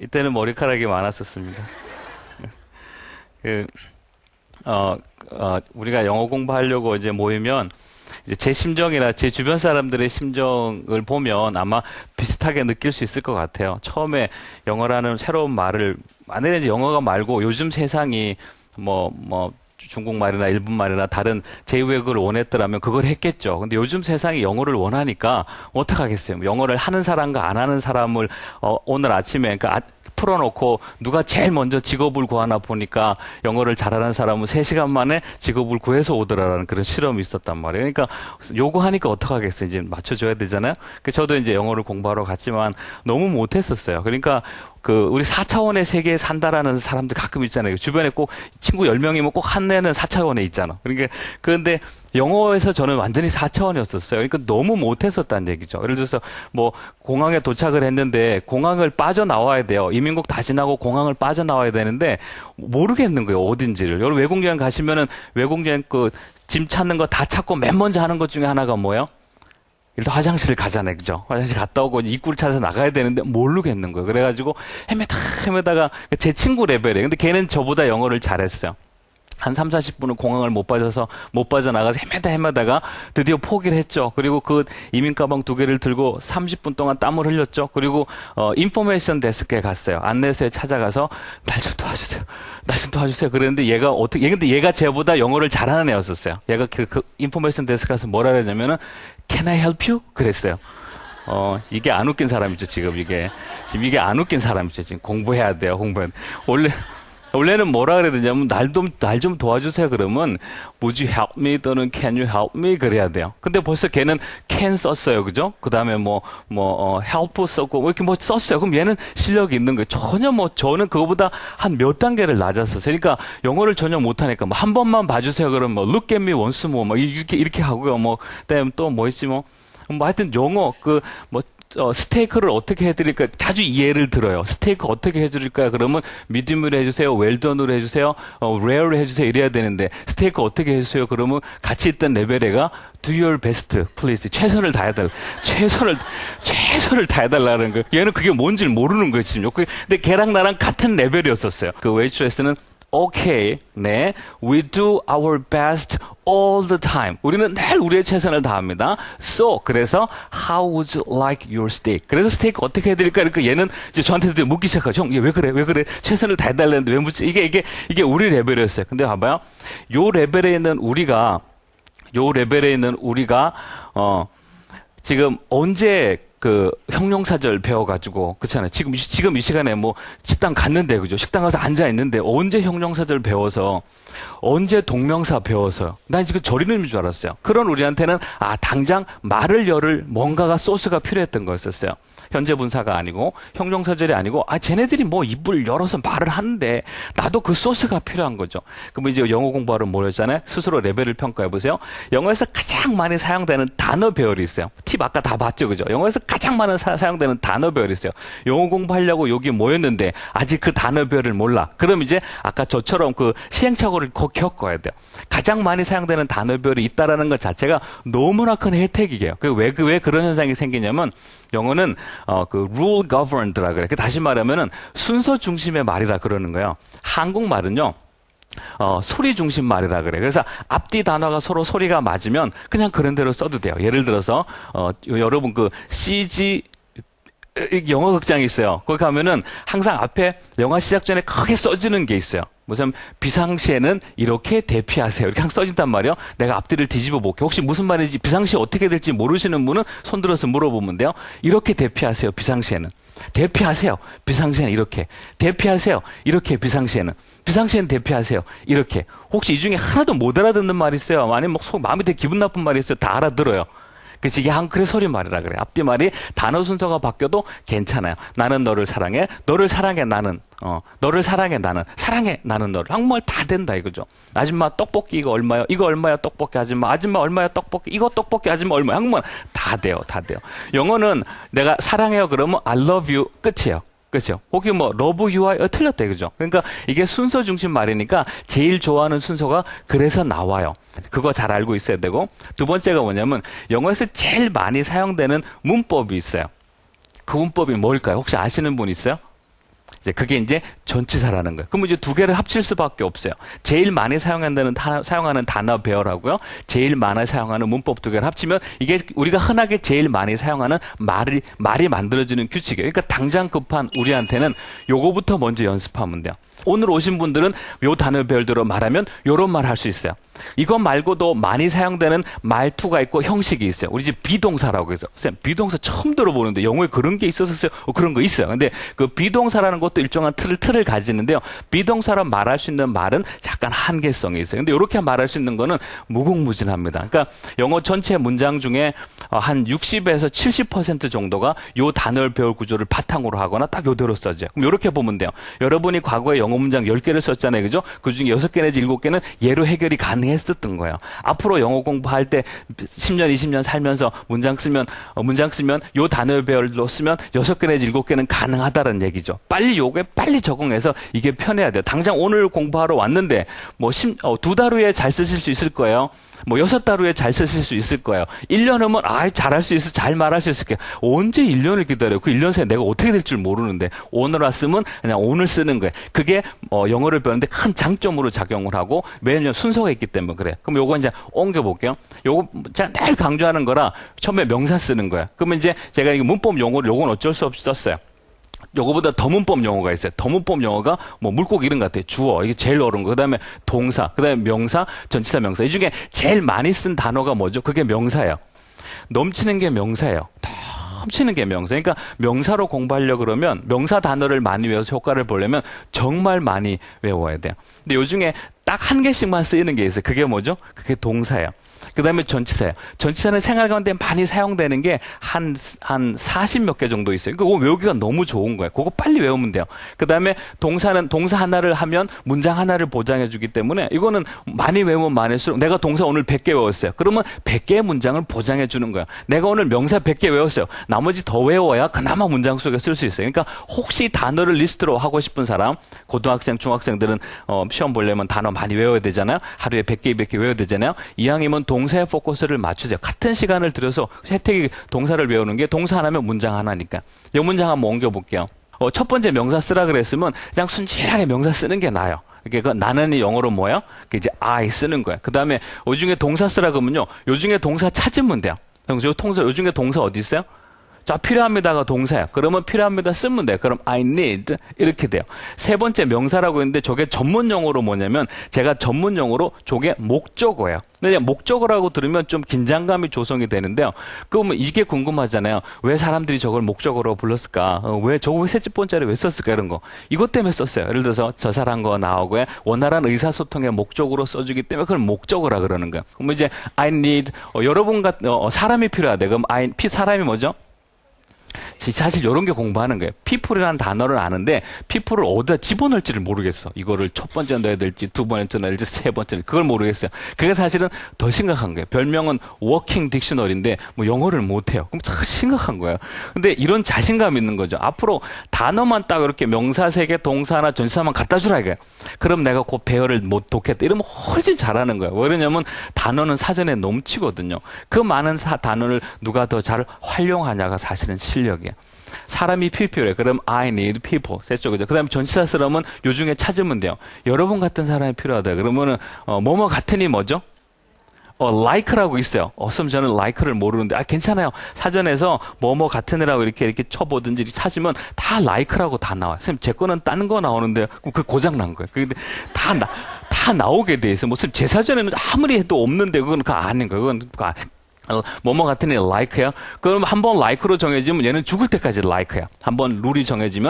이때는 머리카락이 많았었습니다. 그, 어, 어, 우리가 영어 공부하려고 이제 모이면 이제 제 심정이나 제 주변 사람들의 심정을 보면 아마 비슷하게 느낄 수 있을 것 같아요. 처음에 영어라는 새로운 말을 만약에 이제 영어가 말고 요즘 세상이 뭐, 뭐, 중국말이나 일본말이나 다른 제2외국어를 원했더라면 그걸 했겠죠. 근데 요즘 세상이 영어를 원하니까 어떡하겠어요. 영어를 하는 사람과 안 하는 사람을 어, 오늘 아침에 그러니까 아, 풀어놓고 누가 제일 먼저 직업을 구하나 보니까 영어를 잘하는 사람은 3시간 만에 직업을 구해서 오더라라는 그런 실험이 있었단 말이에요. 그러니까 요구하니까 어떡하겠어요. 이제 맞춰줘야 되잖아요. 그 저도 이제 영어를 공부하러 갔지만 너무 못했었어요. 그러니까 그 우리 4차원의 세계에 산다라는 사람들 가끔 있잖아요. 주변에 꼭 친구 10명이면 꼭 한 애는 4차원에 있잖아. 그러니까 그런데 영어에서 저는 완전히 4차원이었었어요. 그러니까 너무 못했었다는 얘기죠. 예를 들어서 뭐 공항에 도착을 했는데 공항을 빠져나와야 돼요. 이민국 다 지나고 공항을 빠져나와야 되는데 모르겠는 거예요. 어딘지를. 여러분 외국여행 가시면은 외국여행 그 짐 찾는 거 다 찾고 맨 먼저 하는 것 중에 하나가 뭐예요? 일단 화장실을 가잖아요. 그죠? 화장실 갔다 오고 입구를 찾아서 나가야 되는데 모르겠는 거예요. 그래가지고 헤매다 헤매다가 제 친구 레벨이에요. 근데 걔는 저보다 영어를 잘했어요. 한 3, 40분은 공항을 못 빠져서 못 빠져나가서 헤매다 헤매다가 드디어 포기를 했죠. 그리고 그 이민 가방 두 개를 들고 30분 동안 땀을 흘렸죠. 그리고 어 인포메이션 데스크에 갔어요. 안내소에 찾아가서 날 좀 도와주세요. 날 좀 도와주세요. 그랬는데 얘가 어떻게 얘 근데 얘가 제보다 영어를 잘하는 애였었어요. 얘가 그, 그 인포메이션 데스크 가서 뭐라 그러냐면은 Can I help you? 그랬어요. 어, 이게 안 웃긴 사람이죠, 지금 이게. 지금 이게 안 웃긴 사람이죠. 지금 공부해야 돼요, 공부해. 원래, 원래는 뭐라 그래야 되냐면, 날 좀, 날 좀 도와주세요. 그러면, would you help me 또는 can you help me? 그래야 돼요. 근데 벌써 걔는 can 썼어요. 그죠? 그 다음에 뭐, 뭐, 어, help 썼고, 뭐 이렇게 뭐 썼어요. 그럼 얘는 실력이 있는 거예요. 전혀 뭐, 저는 그거보다 한 몇 단계를 낮았었어요. 그러니까 영어를 전혀 못하니까, 뭐, 한 번만 봐주세요. 그러면 뭐, look at me once more. 뭐, 이렇게, 이렇게 하고요. 뭐, 그 다음에 또뭐 있지 뭐. 뭐 하여튼 영어 그 뭐 어, 스테이크를 어떻게 해드릴까 자주 이해를 들어요. 스테이크 어떻게 해드릴까요? 그러면 미디움으로 해주세요, 웰던으로 해주세요, 어, 레어로 해주세요 이래야 되는데 스테이크 어떻게 해주세요? 그러면 같이 있던 레벨에가 do your best, please 최선을 다해달라, 최선을 최선을 다해달라는 거. 얘는 그게 뭔지를 모르는 거예요 지금. 근데 걔랑 나랑 같은 레벨이었었어요. 그 웨이트레스는 okay, 네, we do our best all the time. 우리는 늘 우리의 최선을 다합니다. So, 그래서 how would you like your steak? 그래서 스테이크 어떻게 해드릴까? 그러니까 얘는 이제 저한테 묻기 시작하죠. 형, 얘 왜 그래? 왜 그래? 최선을 다해달라는데 왜 묻지? 이게 이게 이게 우리 레벨이었어요. 근데 봐봐요. 요 레벨에 있는 우리가 요 레벨에 있는 우리가 어 지금 언제 그 형용사절 배워가지고 그렇잖아요. 지금 지금 이 시간에 뭐 식당 갔는데 그죠? 식당 가서 앉아 있는데 언제 형용사절 배워서 언제 동명사 배워서 난 지금 절이는 줄 알았어요. 그런 우리한테는 아 당장 말을 열을 뭔가가 소스가 필요했던 거였었어요. 현재 분사가 아니고 형용사절이 아니고 아 쟤네들이 뭐 입을 열어서 말을 하는데 나도 그 소스가 필요한 거죠. 그럼 이제 영어 공부하러 모였잖아요. 스스로 레벨을 평가해 보세요. 영어에서 가장 많이 사용되는 단어 배열이 있어요. 팁 아까 다 봤죠, 그죠? 영어에서 가장 많은 사, 용되는 단어 배열이 있어요. 영어 공부하려고 여기 모였는데 아직 그 단어 배열을 몰라. 그럼 이제 아까 저처럼 그 시행착오를 겪어야 돼요. 가장 많이 사용되는 단어 배열이 있다라는 것 자체가 너무나 큰 혜택이에요. 왜, 왜 그런 현상이 생기냐면 영어는 어, 그 rule governed라 그래. 다시 말하면은 순서 중심의 말이라 그러는 거예요. 한국말은요. 어, 소리 중심 말이라 그래. 그래서 앞뒤 단어가 서로 소리가 맞으면 그냥 그런 대로 써도 돼요. 예를 들어서 어, 여러분 그 CG 영어 극장이 있어요. 거기 가면은 항상 앞에 영화 시작 전에 크게 써지는 게 있어요. 무슨 비상시에는 이렇게 대피하세요. 이렇게 써진단 말이에요. 내가 앞뒤를 뒤집어 볼게. 혹시 무슨 말인지 비상시 어떻게 될지 모르시는 분은 손 들어서 물어보면 돼요. 이렇게 대피하세요. 비상시에는. 대피하세요. 비상시에는 이렇게. 대피하세요. 이렇게 비상시에는. 비상시에는 대피하세요. 이렇게. 혹시 이 중에 하나도 못 알아듣는 말이 있어요? 아니면 뭐 속, 마음이 되게 기분 나쁜 말이 있어요? 다 알아들어요. 그래서 이게 한글의 소리 말이라 그래. 앞뒤 말이 단어 순서가 바뀌어도 괜찮아요. 나는 너를 사랑해. 너를 사랑해 나는. 어, 너를 사랑해 나는. 사랑해 나는 너를. 한국말 다 된다 이거죠. 아줌마 떡볶이 이거 얼마요? 이거 얼마야 떡볶이 아줌마. 아줌마 얼마야 떡볶이. 이거 떡볶이 아줌마 얼마야? 한국말 다 돼요. 다 돼요. 영어는 내가 사랑해요 그러면 I love you 끝이에요. 그렇죠. 혹시 뭐 러브 유아 틀렸대 그죠? 그러니까 이게 순서 중심 말이니까 제일 좋아하는 순서가 그래서 나와요. 그거 잘 알고 있어야 되고 두 번째가 뭐냐면 영어에서 제일 많이 사용되는 문법이 있어요. 그 문법이 뭘까요? 혹시 아시는 분 있어요? 이제 그게 이제 전치사라는 거예요. 그러면 이제 두 개를 합칠 수밖에 없어요. 제일 많이 사용한다는 단어, 사용하는 단어 배열하고요. 제일 많이 사용하는 문법 두 개를 합치면 이게 우리가 흔하게 제일 많이 사용하는 말이 말이 만들어지는 규칙이에요. 그러니까 당장 급한 우리한테는 요거부터 먼저 연습하면 돼요. 오늘 오신 분들은 요 단어 배열대로 말하면 요런 말 할 수 있어요. 이것 말고도 많이 사용되는 말투가 있고 형식이 있어요. 우리 집 비동사라고 해서 쌤 비동사 처음 들어보는데 영어에 그런 게 있었어요. 어, 그런 거 있어요. 근데 그 비동사라는 것도 일정한 틀을 틀을 가지는데요. 비동사로 말할 수 있는 말은 약간 한계성이 있어요. 근데 이렇게 말할 수 있는 거는 무궁무진합니다. 그러니까 영어 전체 문장 중에 어, 한 60에서 70% 정도가 요 단어를 배울 구조를 바탕으로 하거나 딱 요대로 써져요. 그럼 이렇게 보면 돼요. 여러분이 과거에 영어 문장 10개를 썼잖아요. 그죠? 그 중에 6개 내지 7개는 예로 해결이 가능했었던 거예요. 앞으로 영어 공부할 때 10년, 20년 살면서 문장 쓰면, 어, 문장 쓰면 요 단어 배열로 쓰면 6개 내지 7개는 가능하다는 얘기죠. 빨리 요게 빨리 적응해서 이게 편해야 돼요. 당장 오늘 공부하러 왔는데 뭐 심, 어, 두달 후에 잘 쓰실 수 있을 거예요. 뭐 여섯 달 후에 잘 쓰실 수 있을 거예요. 1년 후면 아, 잘할 수 있어. 잘 말할 수 있을 거예요. 언제 1년을 기다려요? 그 1년 사이에 내가 어떻게 될 줄 모르는데 오늘 왔으면 그냥 오늘 쓰는 거예요. 그게 어, 영어를 배우는데 큰 장점으로 작용을 하고 매년 순서가 있기 때문에 그래요. 그럼 요거 이제 옮겨 볼게요. 요거 제가 늘 강조하는 거라 처음에 명사 쓰는 거야. 그러면 이제 제가 이 문법 용어를 요건 어쩔 수 없이 썼어요. 요거보다 더 문법 용어가 있어요. 더 문법 용어가 뭐 물고기 이런 것 같아요. 주어 이게 제일 어려운 거. 그다음에 동사, 그다음에 명사, 전치사 명사. 이 중에 제일 많이 쓴 단어가 뭐죠? 그게 명사예요. 넘치는 게 명사예요. 넘치는 게 명사. 그러니까 명사로 공부하려 그러면 명사 단어를 많이 외워서 효과를 보려면 정말 많이 외워야 돼요. 근데 요 중에 딱 한 개씩만 쓰이는 게 있어요. 그게 뭐죠? 그게 동사예요. 그 다음에 전치사예요. 전치사는 생활 가운데 많이 사용되는 게 한, 한 40 몇 개 정도 있어요. 그거 외우기가 너무 좋은 거예요. 그거 빨리 외우면 돼요. 그 다음에 동사는, 동사 하나를 하면 문장 하나를 보장해 주기 때문에 이거는 많이 외우면 많을수록 내가 동사 오늘 100개 외웠어요. 그러면 100개의 문장을 보장해 주는 거예요. 내가 오늘 명사 100개 외웠어요. 나머지 더 외워야 그나마 문장 속에 쓸 수 있어요. 그러니까 혹시 단어를 리스트로 하고 싶은 사람, 고등학생, 중학생들은 어, 시험 보려면 단어 많이 외워야 되잖아요. 하루에 100개, 200개 외워야 되잖아요. 이왕이면 동 사에 포커스를 맞추세요. 같은 시간을 들여서 혜택이 동사를 외우는 게 동사 하나면 문장 하나니까. 이 문장 한번 옮겨볼게요. 어, 첫 번째 명사 쓰라 그랬으면 그냥 순진하게 명사 쓰는 게 나아요. 이게 그 나는이 영어로 뭐예요? 그 이제 I 쓰는 거예요. 그 다음에 요 중에 동사 쓰라 그러면요. 요 중에 동사 찾으면 돼요. 요 동사, 요 중에 동사 어디 있어요? 자, 필요합니다가 동사야. 그러면 필요합니다 쓰면 돼. 그럼 I need 이렇게 돼요. 세 번째 명사라고 했는데 저게 전문 용어로 뭐냐면 제가 전문 용어로 저게 목적어예요. 근데 목적어라고 들으면 좀 긴장감이 조성이 되는데요. 그러면 이게 궁금하잖아요. 왜 사람들이 저걸 목적어로 불렀을까? 어, 왜 저거 왜 셋째 번째를 왜 썼을까? 이런 거. 이것 때문에 썼어요. 예를 들어서 저 사람 거 나오고 원활한 의사소통의 목적으로 써주기 때문에 그걸 목적어라 그러는 거예요. 그러면 이제 I need 어, 여러분 같 어, 사람이 필요하대. 그럼 I 피 사람이 뭐죠? 사실 이런 게 공부하는 거예요. people이라는 단어를 아는데 people을 어디다 집어넣을지를 모르겠어. 이거를 첫 번째 넣어야 될지 두 번째 넣어야 될지 세 번째 그걸 모르겠어요. 그게 사실은 더 심각한 거예요. 별명은 워킹 딕셔너리인데 뭐 영어를 못해요. 그럼 참 심각한 거예요. 근데 이런 자신감 있는 거죠. 앞으로 단어만 딱 이렇게 명사 세 개, 동사나 전사만 갖다 주라 이거예요. 그럼 내가 그 배열을 못 돕겠다. 이러면 훨씬 잘하는 거예요. 왜 그러냐면 단어는 사전에 넘치거든요. 그 많은 사, 단어를 누가 더 잘 활용하냐가 사실은 실력 이에요. 사람이 필요해. 그럼 I need people. 셋죠. 그죠? 그 다음에 전치사 쓰려면 요 중에 찾으면 돼요. 여러분 같은 사람이 필요하다. 그러면은, 어, 뭐뭐 같으니 뭐죠? 어, like라고 있어요. 어썸 저는 like를 모르는데, 아, 괜찮아요. 사전에서 뭐뭐 같은 애라고 이렇게 이렇게 쳐보든지 찾으면 다 like라고 다 나와요. 선생님, 제 거는 딴거 나오는데, 그 고장 난 거예요. 근데 다 나, 다 나오게 돼 있어요. 무슨 제 사전에는 아무리 해도 없는데, 그건 그거 아닌 거예요. 그건 그거 아- 어, 뭐뭐 같은 애 like야. 그럼 한 번 like로 정해지면 얘는 죽을 때까지 like야. 한 번 룰이 정해지면